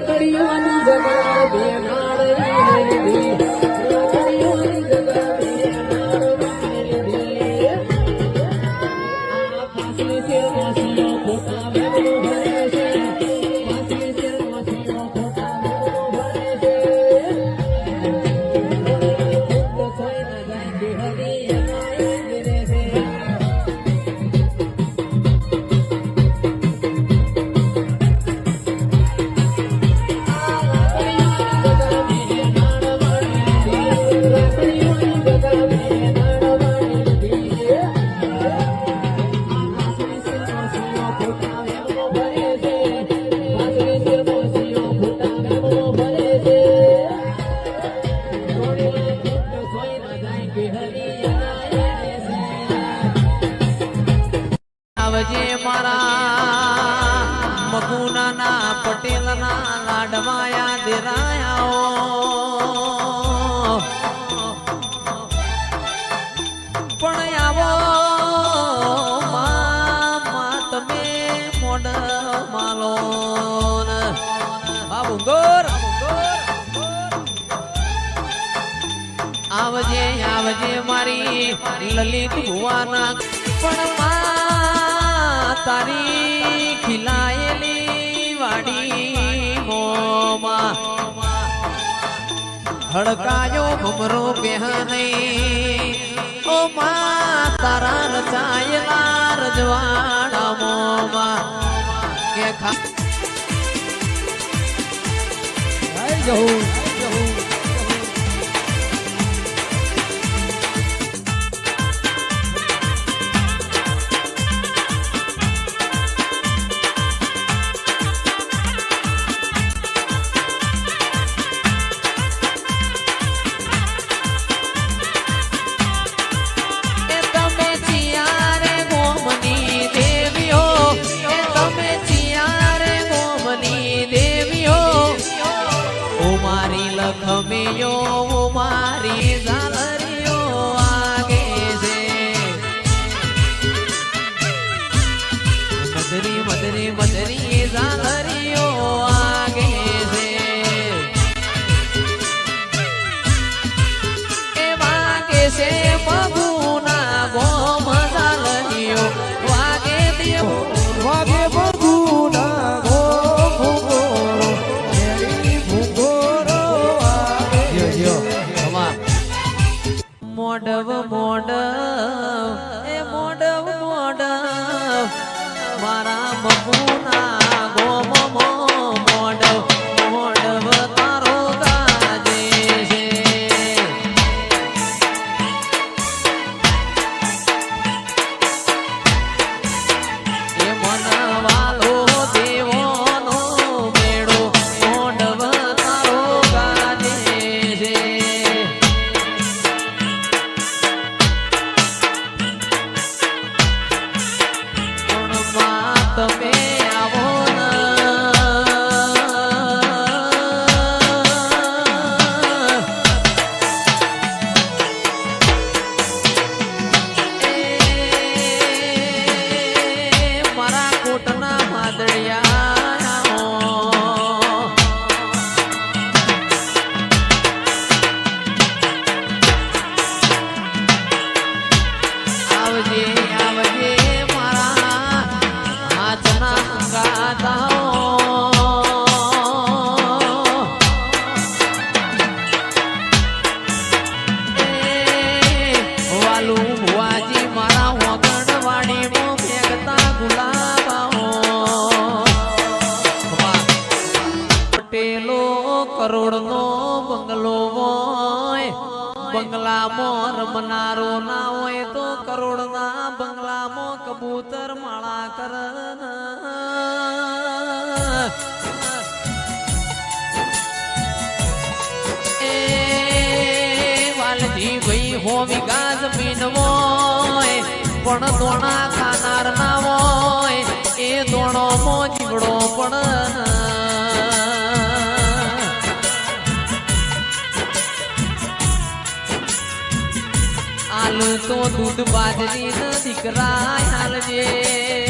રાખડીઓની જગા બેનાડ મગુનાના પટેલના લાડવાયા દેરાયા પણ આવો તમે મોડ માલો બાબુગોર આવજે આવજે મારી લલિત ભુવાના પણ તારી ખીલાયેલી હડકાયો ભમરો બેહને. ઓ માં તારા રચાયેલા રજવાડા મોમાં કે ખા જહું મધરી મધરી ઝાલરીઓ આગે છે એ વાગે છે મગુના ગોમ ઝાલરીઓ વાગે દેવ વાગે ભૂગોળો ભૂગોળો વાગે મોડવ મોડવ મારા બંગલામાં રમનારો ના હોય તો કરોડના બંગલામાં કબૂતર માળા કર ભાઈ હો વિગા જમીન હોય પણ દોણા ખાનાર ના હોય. એ દોણો મો જીવડો પણ દૂધ બાજરી દીકરા હાલજે.